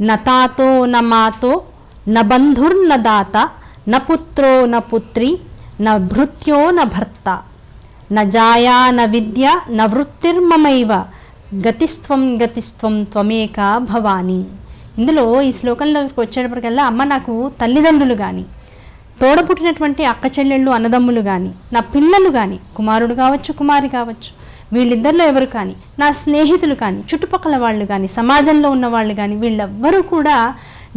నతాతో న మాతో న బంధుర్న దాత న పుత్రో న పుత్రి న భృత్యో న భర్త. న జాయా న విద్య న వృత్తిర్మమైవ గతిస్త్వం గతిస్త్వం త్వమేక భవాని. ఇందులో ఈ శ్లోకంలోకి వచ్చేటప్పటికల్లా అమ్మ నాకు తల్లిదండ్రులు కానీ తోడపుట్టినటువంటి అక్క చెల్లెళ్ళు అన్నదమ్ములు కానీ నా పిల్లలు కానీ కుమారుడు కావచ్చు కుమారి కావచ్చు వీళ్ళిద్దరిలో ఎవరు కానీ నా స్నేహితులు కానీ చుట్టుపక్కల వాళ్ళు కానీ సమాజంలో ఉన్న వాళ్ళు కానీ వీళ్ళెవ్వరూ కూడా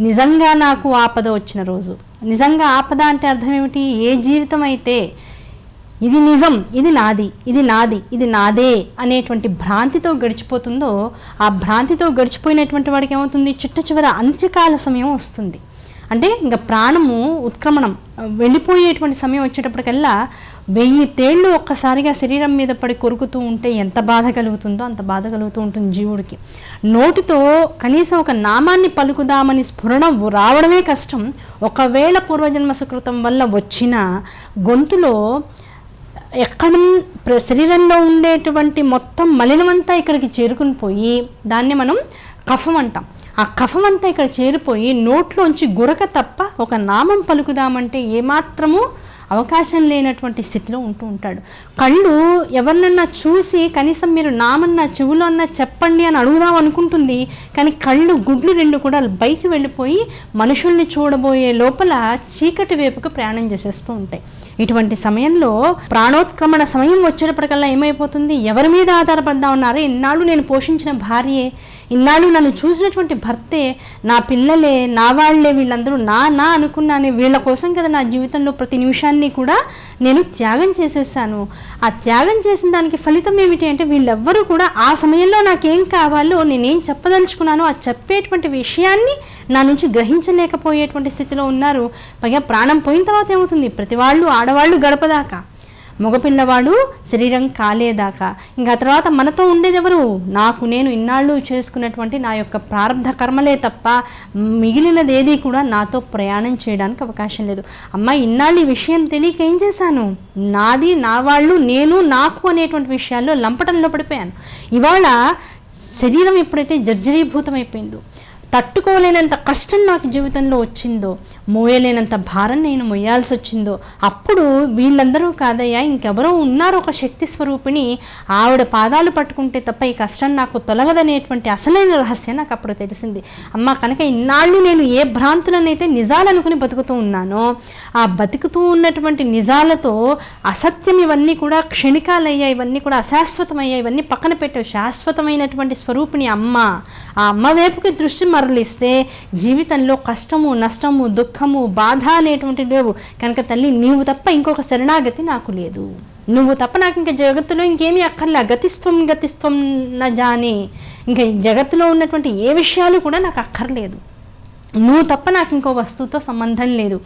నిజంగా నాకు ఆపద వచ్చిన రోజు. నిజంగా ఆపద అంటే అర్థం ఏమిటి? ఏ జీవితం అయితే ఇది నిజం ఇది నాది ఇది నాది ఇది నాదే అనేటువంటి భ్రాంతితో గడిచిపోతుందో ఆ భ్రాంతితో గడిచిపోయినటువంటి వాడికి ఏమవుతుంది? చిట్ట చివర అంత్యకాల సమయం వస్తుంది. అంటే ఇంకా ప్రాణము ఉత్క్రమణం. వెళ్ళిపోయేటువంటి సమయం వచ్చేటప్పటికల్లా వెయ్యి తేళ్ళు ఒక్కసారిగా శరీరం మీద పడి కొరుకుతూ ఉంటే ఎంత బాధ కలుగుతుందో అంత బాధ కలుగుతూ ఉంటుంది జీవుడికి. నోటితో కనీసం ఒక నామాన్ని పలుకుదామని స్ఫురణ రావడమే కష్టం. ఒకవేళ పూర్వజన్మ సుకృతం వల్ల వచ్చిన గొంతులో ఎక్కడ శరీరంలో ఉండేటువంటి మొత్తం మలినమంతా ఇక్కడికి చేరుకుని పోయి దాన్ని మనం కఫం అంటాం. ఆ కఫం అంతా ఇక్కడ చేరిపోయి నోట్లోంచి గురక తప్ప ఒక నామం పలుకుదామంటే ఏమాత్రము అవకాశం లేనటువంటి స్థితిలో ఉంటూ ఉంటాడు. కళ్ళు ఎవరినన్నా చూసి కనీసం మీరు నామన్నా చెవులో అన్నా చెప్పండి అని అడుగుదాం అనుకుంటుంది. కానీ కళ్ళు గుడ్లు రెండు కూడా బయకి వెళ్ళిపోయి మనుషుల్ని చూడబోయే లోపల చీకటి వైపుకు ప్రయాణం చేసేస్తూ ఉంటాయి. ఇటువంటి సమయంలో ప్రాణోత్క్రమణ సమయం వచ్చేటప్పటికల్లా ఏమైపోతుంది? ఎవరి మీద ఆధారపడదా ఉన్నారో ఇన్నాళ్ళు నేను పోషించిన భార్యే. ఇన్నాళ్ళు నన్ను చూసినటువంటి భర్తే నా పిల్లలే నా వాళ్ళే వీళ్ళందరూ నా నా అనుకున్నానే వీళ్ళ కోసం కదా నా జీవితంలో ప్రతి నిమిషాన్ని కూడా నేను త్యాగం చేసేసాను. ఆ త్యాగం చేసిన దానికి ఫలితం ఏమిటి అంటే వీళ్ళెవ్వరూ కూడా ఆ సమయంలో నాకేం కావాలో నేనేం చెప్పదలుచుకున్నానో ఆ చెప్పేటువంటి విషయాన్ని నా నుంచి గ్రహించలేకపోయేటువంటి స్థితిలో ఉన్నారు. పైగా ప్రాణం పోయిన తర్వాత ఏమవుతుంది? ప్రతి వాళ్ళు ఆడవాళ్ళు గడపదాకా. మగపిల్లవాడు శరీరం కాలేదాకా. ఇంకా తర్వాత మనతో ఉండేది ఎవరు నాకు నేను ఇన్నాళ్ళు చేసుకున్నటువంటి నా యొక్క ప్రారంధ కర్మలే తప్ప మిగిలినది ఏది కూడా నాతో ప్రయాణం చేయడానికి అవకాశం లేదు. అమ్మ ఇన్నాళ్ళు ఈ విషయం తెలియక ఏం చేశాను? నాది నా వాళ్ళు నేను నాకు అనేటువంటి విషయాల్లో లంపటంలో పడిపోయాను. ఇవాళ శరీరం ఎప్పుడైతే జర్జరీభూతం అయిపోయిందో తట్టుకోలేనంత కష్టం నాకు జీవితంలో వచ్చిందో మోయలేనంత భారం నేను మొయ్యాల్సి వచ్చిందో అప్పుడు వీళ్ళందరూ కాదయ్యా ఇంకెవరో ఉన్నారు ఒక శక్తి స్వరూపిణి. ఆవిడ పాదాలు పట్టుకుంటే తప్ప ఈ కష్టం నాకు తొలగదనేటువంటి అసలైన రహస్యం నాకు అప్పుడు తెలిసింది. అమ్మ కనుక ఇన్నాళ్ళు నేను ఏ భ్రాంతులనైతే నిజాలనుకుని బతుకుతూ ఉన్నానో ఆ బతుకుతూ ఉన్నటువంటి నిజాలతో అసత్యం ఇవన్నీ కూడా క్షణికాలయ్యాయి ఇవన్నీ కూడా అశాశ్వతమయ్యా ఇవన్నీ పక్కన పెట్టే శాశ్వతమైనటువంటి స్వరూపిణి అమ్మ. ఆ అమ్మ వైపుకి దృష్టి మరలిస్తే జీవితంలో కష్టము నష్టము దుఃఖము బాధ అనేటువంటి లేవు. కనుక తల్లి నీవు తప్ప ఇంకొక శరణాగతి నాకు లేదు. నువ్వు తప్ప నాకు ఇంకా జగత్తులో ఇంకేమీ అక్కర్లే. గతిస్వం గతిస్వం నా జానే ఇంకా జగత్తులో ఉన్నటువంటి ఏ విషయాలు కూడా నాకు అక్కర్లేదు. నువ్వు తప్ప నాకు ఇంకో వస్తువుతో సంబంధం లేదు.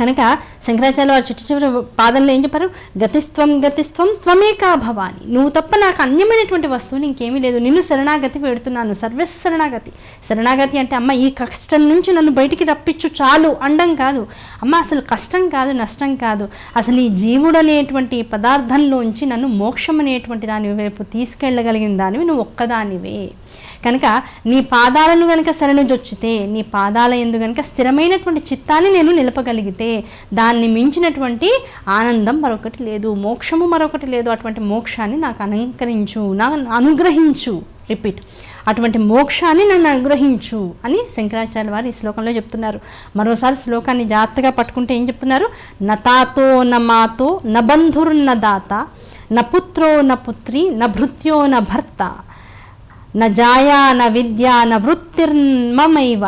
కనుక శంకరాచార్య వారు చిట్ట చివరి పాదంలో ఏం చెప్పారు? గతిస్త్వం గతిస్త్వం త్వమేకా భవాని. నువ్వు తప్ప నాకు అన్యమైనటువంటి వస్తువు ఇంకేమీ లేదు. నిన్ను శరణాగతి పెడుతున్నాను. సర్వస్వ శరణాగతి. శరణాగతి అంటే అమ్మ ఈ కష్టం నుంచి నన్ను బయటికి రప్పించు చాలు. అండం కాదు. అమ్మ అసలు కష్టం కాదు నష్టం కాదు. అసలు ఈ జీవుడు అనేటువంటి పదార్థంలోంచి నన్ను మోక్షం అనేటువంటి దాని వైపు తీసుకెళ్ళగలిగిన దానివి నువ్వు ఒక్కదానివే. కనుక నీ పాదాలను కనుక శరణుజొచ్చితే నీ పాదాల ఎందు కనుక స్థిరమైనటువంటి చిత్తాన్ని నేను నిలపగలిగితే దాన్ని మించినటువంటి ఆనందం మరొకటి లేదు మోక్షము మరొకటి లేదు అటువంటి మోక్షాన్ని నాకు అలంకరించు నా అనుగ్రహించు. రిపీట్. అటువంటి మోక్షాన్ని నన్ను అనుగ్రహించు అని శంకరాచార్య వారు ఈ శ్లోకంలో చెప్తున్నారు. మరోసారి శ్లోకాన్ని జాగ్రత్తగా పట్టుకుంటే ఏం చెప్తున్నారు? నతాతో న మాతో న బంధుర్న దాత న పుత్రో న జాయా న విద్య న వృత్తిర్మమైవ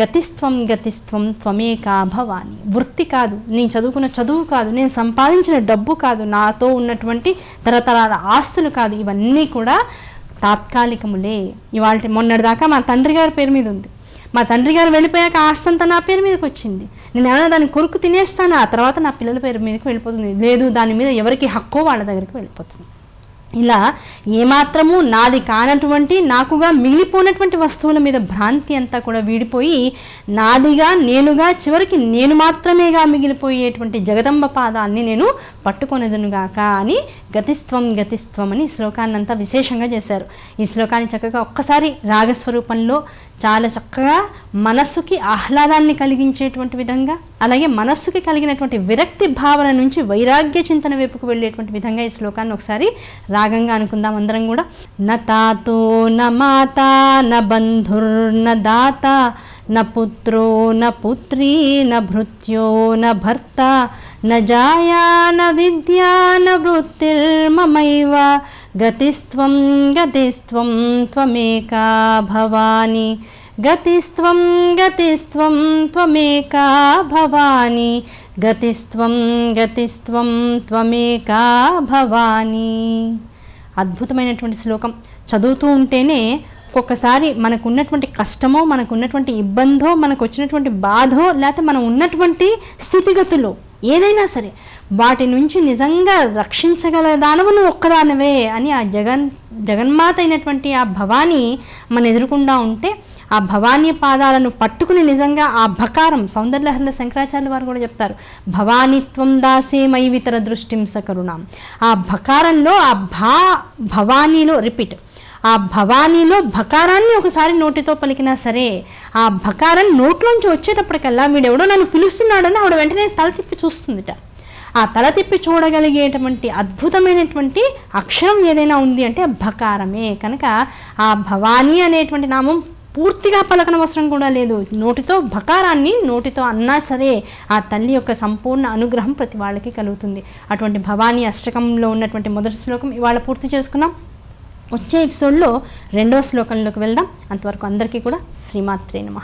గతిస్త్వం గతిస్త్వం త్వమేకా భవాని. వృత్తి కాదు నేను చదువుకున్న చదువు కాదు నేను సంపాదించిన డబ్బు కాదు నాతో ఉన్నటువంటి తరతరాల ఆస్తులు కాదు ఇవన్నీ కూడా తాత్కాలికములే. ఇవాళ మొన్నటిదాకా మా తండ్రి గారి పేరు మీద ఉంది. మా తండ్రి గారు వెళ్ళిపోయాక ఆస్తి అంతా నా పేరు మీదకి వచ్చింది. నేను ఏమైనా దాన్ని కొరుకు తినేస్తాను? ఆ తర్వాత నా పిల్లల పేరు మీదకి వెళ్ళిపోతుంది. లేదు దాని మీద ఎవరికి హక్కో వాళ్ళ దగ్గరికి వెళ్ళిపోతుంది. ఇలా ఏమాత్రము నాది కానటువంటి నాకుగా మిగిలిపోయినటువంటి వస్తువుల మీద భ్రాంతి అంతా కూడా వీడిపోయి నాదిగా నేనుగా చివరికి నేను మాత్రమేగా మిగిలిపోయేటువంటి జగదంబ పాదాన్ని నేను పట్టుకొనదునుగాక అని గతిస్త్వం గతిస్త్వం అని శ్లోకాన్నంతా శ్లోకాన్ని అంతా విశేషంగా చేశారు. ఈ శ్లోకాన్ని చక్కగా ఒక్కసారి రాగస్వరూపంలో చాలా చక్కగా మనస్సుకి ఆహ్లాదాన్ని కలిగించేటువంటి విధంగా అలాగే మనస్సుకి కలిగినటువంటి విరక్తి భావన నుంచి వైరాగ్య చింతన వైపుకు వెళ్ళేటువంటి విధంగా ఈ శ్లోకాన్ని ఒకసారి రాగంగా అనుకుందాం అందరం కూడా. న తాతో న మాత న బంధుర్న దాత న పుత్రో న పుత్రీ న భృత్యో న భర్త న జాయా న విద్యా న వృత్తిర్మమైవ గతిస్త్వం గతిస్త్వం త్వమేకా భవాని. గతిస్త్వం గతిస్త్వం త్వమేకా భవాని. గతిస్త్వం గతిస్త్వం త్వమేకా భవాని. అద్భుతమైనటువంటి శ్లోకం. చదువుతూ ఉంటేనే ఒక్కొక్కసారి మనకు ఉన్నటువంటి కష్టమో మనకు ఉన్నటువంటి ఇబ్బందో మనకు వచ్చినటువంటి బాధో లేకపోతే మనం ఉన్నటువంటి స్థితిగతులు ఏదైనా సరే వాటి నుంచి నిజంగా రక్షించగల దానవు నువ్వు ఒక్కదానవే అని ఆ జగన్ జగన్మాత అయినటువంటి ఆ భవాని మన ఎదురుకుండా ఉంటే ఆ భవానీ పాదాలను పట్టుకుని నిజంగా ఆ భకారం సౌందర్యహర్ల శంకరాచార్య వారు కూడా చెప్తారు. భవానిత్వం దాసే మైవితర దృష్టింస కరుణాం. ఆ భకారంలో ఆ భా భవానీలో రిపీట్ ఆ భవానీలో భకారాన్ని ఒకసారి నోటితో పలికినా సరే ఆ భకారం నోట్లోంచి వచ్చేటప్పటికల్లా వీడెవడో నన్ను పిలుస్తున్నాడని ఆవిడ వెంటనే తల తిప్పి చూస్తుందిట. ఆ తల తిప్పి చూడగలిగేటువంటి అద్భుతమైనటువంటి అక్షరం ఏదైనా ఉంది అంటే భకారమే. కనుక ఆ భవానీ అనేటువంటి నామం పూర్తిగా పలకన అవసరం కూడా లేదు. నోటితో బకారాన్ని నోటితో అన్నా సరే ఆ తల్లి యొక్క సంపూర్ణ అనుగ్రహం ప్రతి వాళ్ళకి కలుగుతుంది. అటువంటి భవానీ అష్టకంలో ఉన్నటువంటి మొదటి శ్లోకం ఇవాళ పూర్తి చేసుకున్నాం. వచ్చే ఎపిసోడ్లో రెండో శ్లోకంలోకి వెళ్దాం. అంతవరకు అందరికీ కూడా శ్రీమాత్రే నమ.